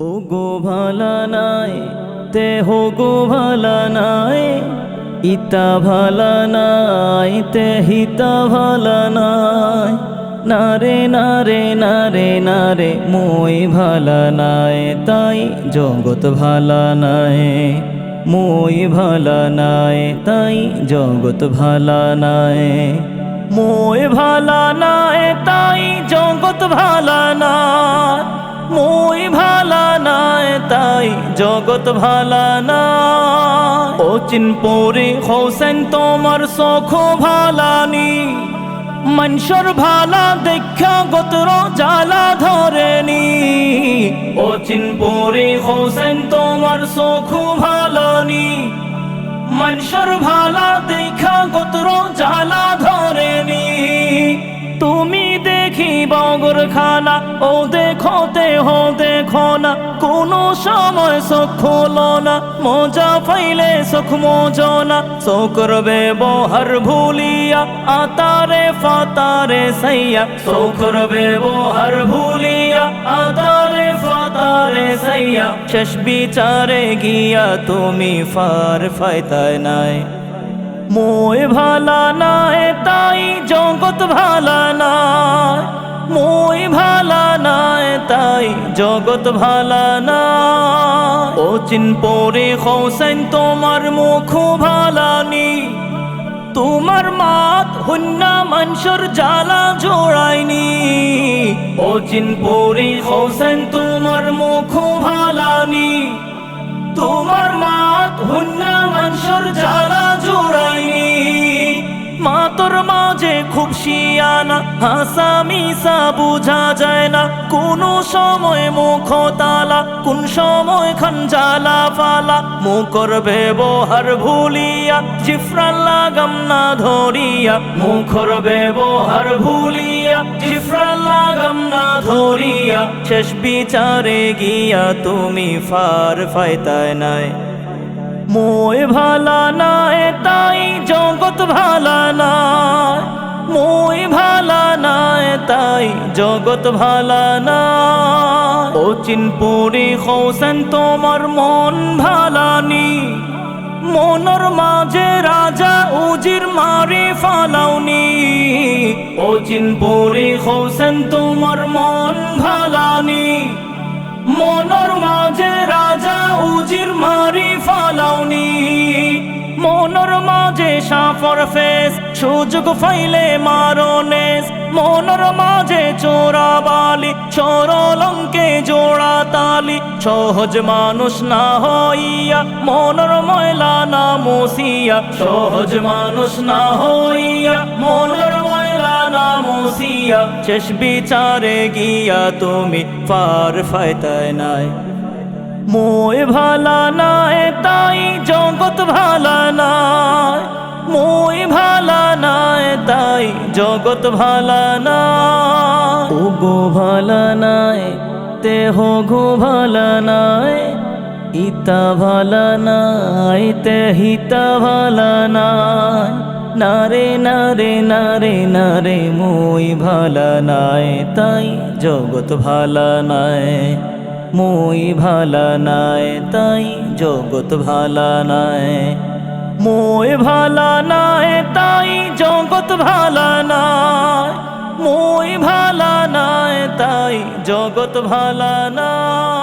ও গো ভালা নাই, তে হো গো ভালা নাই, ইতা ভালা নাই, তে হিতা ভালা নাই। নারে নারে নারে নারে, মই ভালা নাই, তাই জগৎ ভালা নাই। মই ভালা নাই, তাই জগৎ ভালা নাই। মই ভালা নাই, তাই জগৎ ভালা নাই। মই ভালা জগৎ ভালা না। ও চিন পরে হোসেন, তোমার সখ ভালানি। মনসর ভালা দেখা গোত্র জালা ধরেনি। ও চিন পরে হোসেন, তোমার সখ ভালানি। মনসর ভালা দেখা গোত্র জালা খানা ও দেখোতে হো দেখো না, কোনো সময় সুখ হলো না, মজা ফাইলে সুখ মজনা শোকর ব্যবহার ভুলিয়া, আতারে ফাতারে সাইয়া শোকর ব্যবহার ভুলিয়া, আতারে ফাতারে সাইয়া, শেষ বিচারে গিয়া তুমি ফার ফাইতায় নাই। মই ভালা নাই, তাই জগৎ ভালা জগৎ ভালা না। ও চিন পরে হোসেন, তোমার মুখ ভালানি। তোমার মাত হুন্না মনসুর জালা জোড়াইনি ও চিন পরে হোসেন, তোমার মুখ ভালানি। তোমার মাত হুন্না মনসুর জালা মাতর মাঝে খুব শিয়ানা হাসা মিসা বুঝা যায় না। কোন সময় মুখ তালা, কোন সময় খঞ্জালা ফালা। মুখর ব্যবহার ভুলিয়া, জিফরান লাগাম না ধরিয়া। মুখর ব্যবহার ভুলিয়া, জিফরান লাগাম না ধরিয়া। শেষ বিচারে গিয়া তুমি ফার ফাইতায় নাই। মই ভালা নাই, তাই জগৎ ভালা নাই। মই ভালা নাই, তাই জগৎ ভালা নাই। ও চিনপুরি হোসেন তোমার মন ভালানি। মনর মাঝে রাজা উজির মারি ফালাউনি। ও চিনপুরি হোসেন তোমার মন ভালানি। মনর মাঝে রাজা মাঝে সাফর ফেস, সুযোগ ফাইলে মারনেস মাঝে চোরা বালি জোড়া তালি। সহজ মানুষ না হইয়া মনর ময়লা না মসিয়া। সহজ মানুষ না হইয়া না মসিয়া। শেষ বিচারে গিয়া তুমি পার ফাইতায় নাই। মই ভালা তাই জগৎ ভালা নাই, মই ভালা নাই, তাই জগৎ ভালা না ও গো ভালা নাই তে হো গো ভালা নাই, ইতা ভালা নাই তে হিতা ভালা নাই। নারে নারে নারে নারে, মই ভালা নাই, তাই জগৎ ভালা নাই। মই ভালা নাই, তাই জগৎ ভালা নাই। মই ভালা নাই, তাই জগৎ ভালা নাই। মই ভালা নাই, তাই জগৎ ভালা নাই।